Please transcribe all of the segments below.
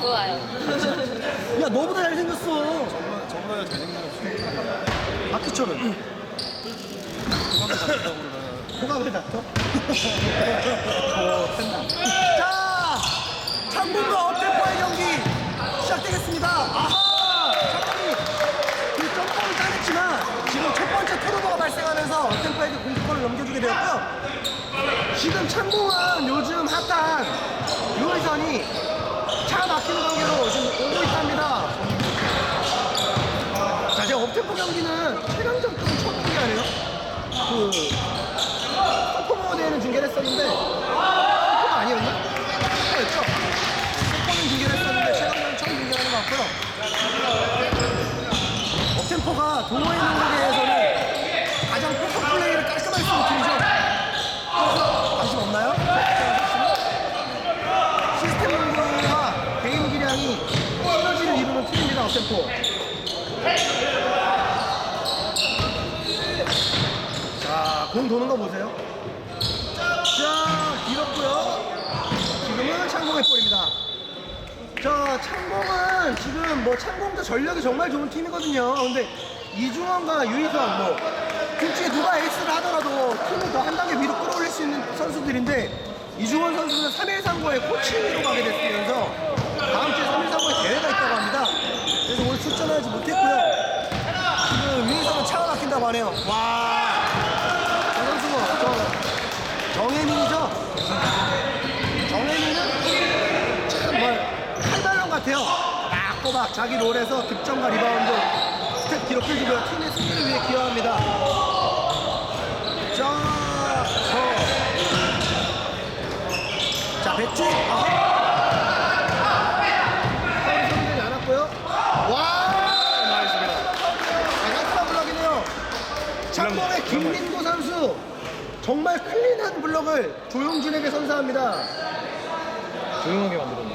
좋아요. 야 너보다 잘생겼어. 그거는 잘한다고 그러나 호감을 다퉈? 자 창문과 업템포의 경기 시작되겠습니다. 아하! 창문이 그 점퍼를 따냈지만 지금 첫 번째 투르버가 발생하면서 업템포에게 공격권을 넘겨주게 되었고요. 지금 창공은 요즘 핫한 유의선이 차 막히는 관계로 지금 오고 있답니다 자 제가 업템포 경기는 최강점급은 처음 공개하네요 그 퍼포머 대회는 중계를 했었는데 퍼포머 아니었나? 퍼포였죠? 퍼포는 중계를 했었는데 최강전 처음 중계하는 것 같고요 업템포가 동호회 농구계에서는 가장 퍼포 플레이를 깔끔하게 쓰는 팀이죠 관심 없나요? 시스템 농구와 개인 기량이 시너지를 이루는 팀입니다 업템포 도는 거 보세요. 자, 길었고요. 지금은 창공의 볼입니다. 자, 창공은 지금 뭐 창공도 전력이 정말 좋은 팀이거든요. 근데 이중원과 유희선 뭐 솔직히 누가 에이스를 하더라도 팀을 더 한 단계 위로 끌어올릴 수 있는 선수들인데 이중원 선수는 3일 상고의 코치로 가게 됐으면서 다음 주에 3일 상고의 대회가 있다고 합니다. 그래서 오늘 출전하지 못했고요. 지금 유희선은 차가 막힌다고 하네요. 와. 저 선수가 저 정혜민이죠? 정혜민은 정말 한달long 같아요. 꼬박꼬박 자기 롤에서 득점과 리바운드 스텝 기록 해주고요. 팀의 승리를 위해 기여합니다. 자, 저. 자, 배치. 아. 김민도 선수 정말 클린한 블럭을 조용준에게 선사합니다. 조용하게 만들었네.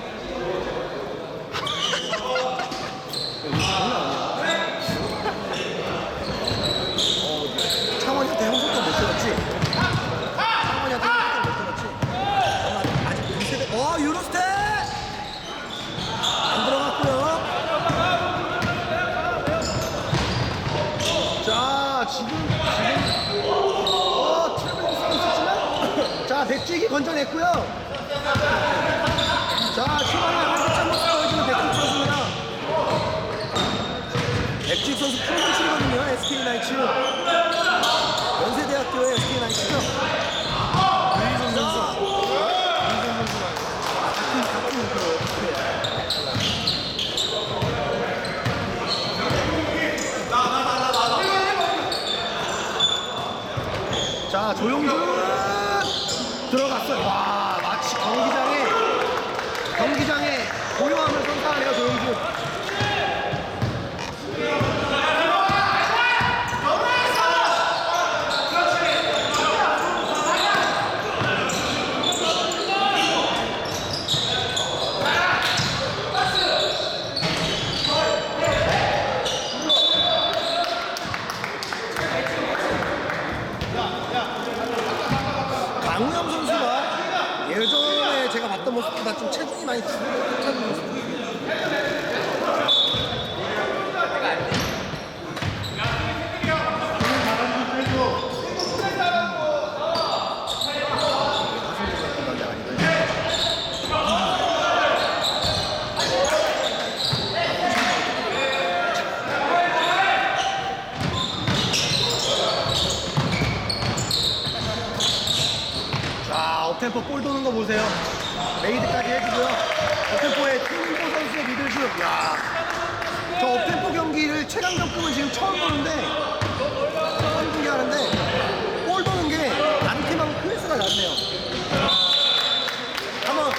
창원이한테 형속도 못 들었지? 창원이한테 형속도 못 들었지? 아마 아직 그 세대 어 유로스텝 안 들어갔고요. 자 지금 지금 어 트래블 쓰고 있었지만 자 백지기 건져냈고요. 자 한참 모습 보여주는 백지 선수입니다. 백지 선수 프로듀스거든요 SK 나이츠. 연세대학교의 SK 나이츠죠. 유희선 선수. 자 조용준 들어갔어요. 와 마치 경기장에 경기장에 고요함을 선사하네요 조용준. 강우영 선수가 예전에 제가 봤던 모습보다 좀 체중이 많이 줄은 모습. 자, 업템포 볼 도는 거 보세요. 메이드까지 해주고요. 업템포의 팀보 선수의 리더십. 야, 저 업템포 경기를 최강적급은 지금 처음 보는데 처음 중계하는데 볼 도는 게 다른 팀하고 클래스가 다르네요. 한번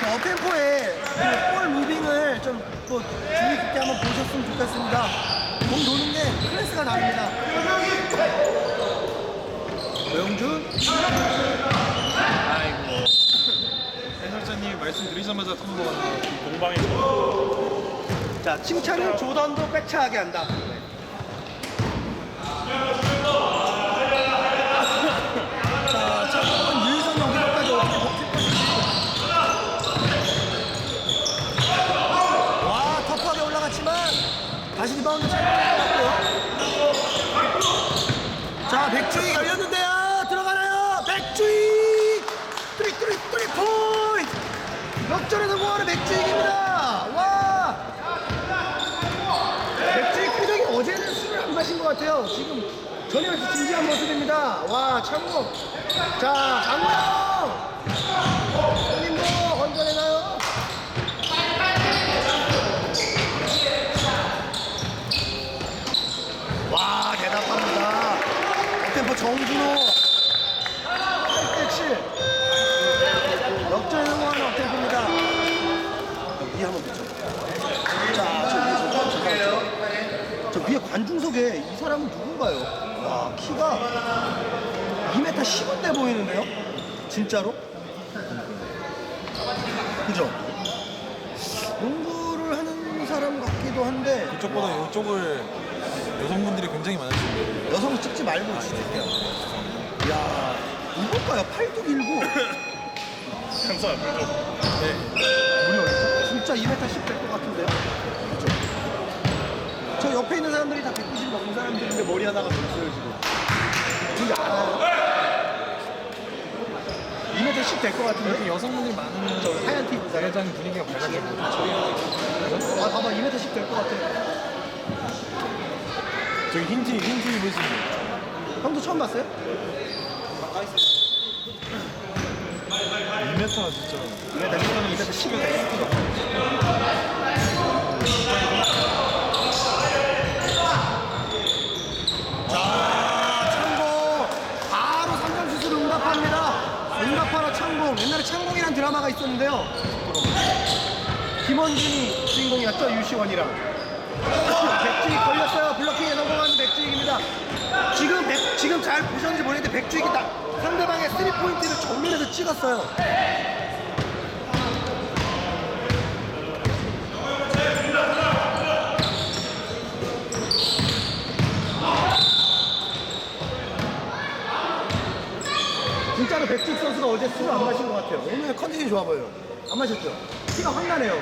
그 업템포의 그볼 무빙을 좀또 주의 깊게 한번 보셨으면 좋겠습니다. 공 도는 게 클래스가 다릅니다. 조영준. 아이고. 해설자님 말씀드리자마자 터넘어갔네요. 공방에 자, 칭찬은 조던도 꿰차하게 한다. 자, 참고는 유희선 연기력까지 어떻게 버틸 것인지. 리바운드 잘 받았고요. 자, 백주희 열렸는데요. 들어가나요? 백주희! 트리, 트리, 트리 포인트! 역전에 성공하는 백주희입니다. 와! 백주희 표정이 어제는 술을 안 마신 것 같아요. 지금 전혀 진지한 모습입니다. 와, 참고. 자, 장우영! 손님도 건져내나요? 와, 대단합니다. 템포 정준호. 8대7. 역전에 성공하는 업템포입니다. 위에 한번 붙여. 자, 저 위에 저, 잠깐만요. 저 위에 관중석에 이 사람은 누군가요? 와, 키가 2m 10은 돼 보이는데요? 진짜로? 그죠? 농구를 하는 사람 같기도 한데 그쪽보다 이쪽을 여성분들이 굉장히 많으신데 여성 찍지 말고 주세요. 야, 누굴까요? 팔도 길고. 감사합니다. 네. 우리 어딨죠? 진짜 2m 10될 것 같은데요? 그죠? 저 옆에 있는 사람들이 다 190 넘는 사람들인데 머리 하나가 더 있어요, 지금. 진짜 알아요? 2m 10될것 이렇게 같은데? 여성분들이 많으면 저 하얀 티 입은 사람. 대회장 분위기가 밝아지고 아, 봐봐, 2m 10될것 같아. 저기 흰티 흰티 입으신 분 형도 처음 봤어요? 2m가 진짜 2m 10, 2m 10이 돼. 자, 창공. 바로 3점 슛으로 응답합니다. 응답하라 창공. 옛날에 창공이라는 드라마가 있었는데요. 김원준이 주인공이었죠, 유시원이랑. 백주익 걸렸어요. 블로킹에 성공하는 백주익입니다. 지금 백- 지금 잘 보셨는지 모르겠는데 백주익이 딱 상대방의 3포인트를 정면에서 찍었어요. 진짜로 백주익 선수가 어제 술을 안 마신 것 같아요. 오늘 컨디션이 좋아 보여요. 안 마셨죠? 티가 확 나네요.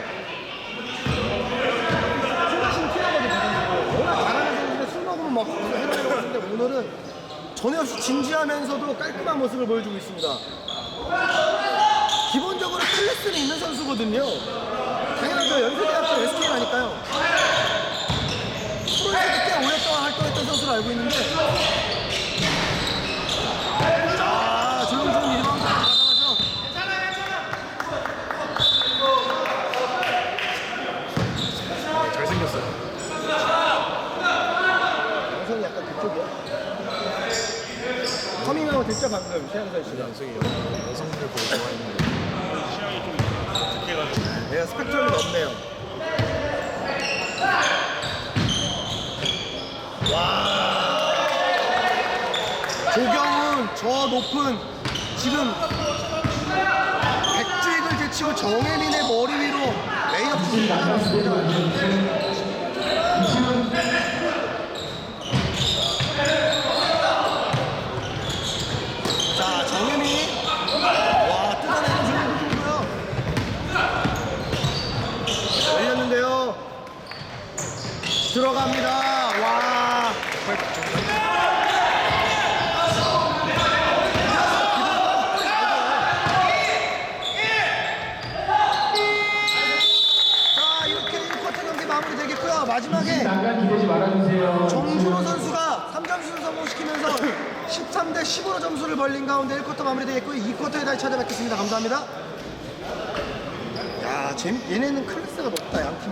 술 마시면 티나거든요. 워낙 잘하는 선수인데 술 먹으면 막 해라해라고 하는데 오늘은 전혀 없이 진지하면서도 깔끔한 모습을 보여주고 있습니다. 기본적으로 클래스는 있는 선수거든요. 당연하죠. 연세대학교 SK라니까요. 프로에서도 꽤 오랫동안 활동했던 선수로 알고 있는데 자, 조용조용 리바운드 가져가죠. 잘생겼어요. 양성이 약간 그쪽이야. 커밍아웃 됐죠 방금 최양선 씨가. 여성분들 보고 좋아했는데 얘가 스펙트럼이 넓네요. 와. 조경은 저 높은 지금 백주익을 제치고 정혜민의 머리 위로 레이업 슛 자, 정혜민. 와, 뜯어내는 중이고요. 열렸는데요. 들어갑니다. 와. 자, 이렇게 1쿼터 경기 마무리되겠고요. 마지막에. 정준호 선수가 3점슛을 성공시키면서 13대 10으로 점수를 벌린 가운데 1쿼터 마무리되겠고요. 2쿼터에 다시 찾아뵙겠습니다. 감사합니다. 야, 재밌, 얘네는 클래스가 높다, 양 팀.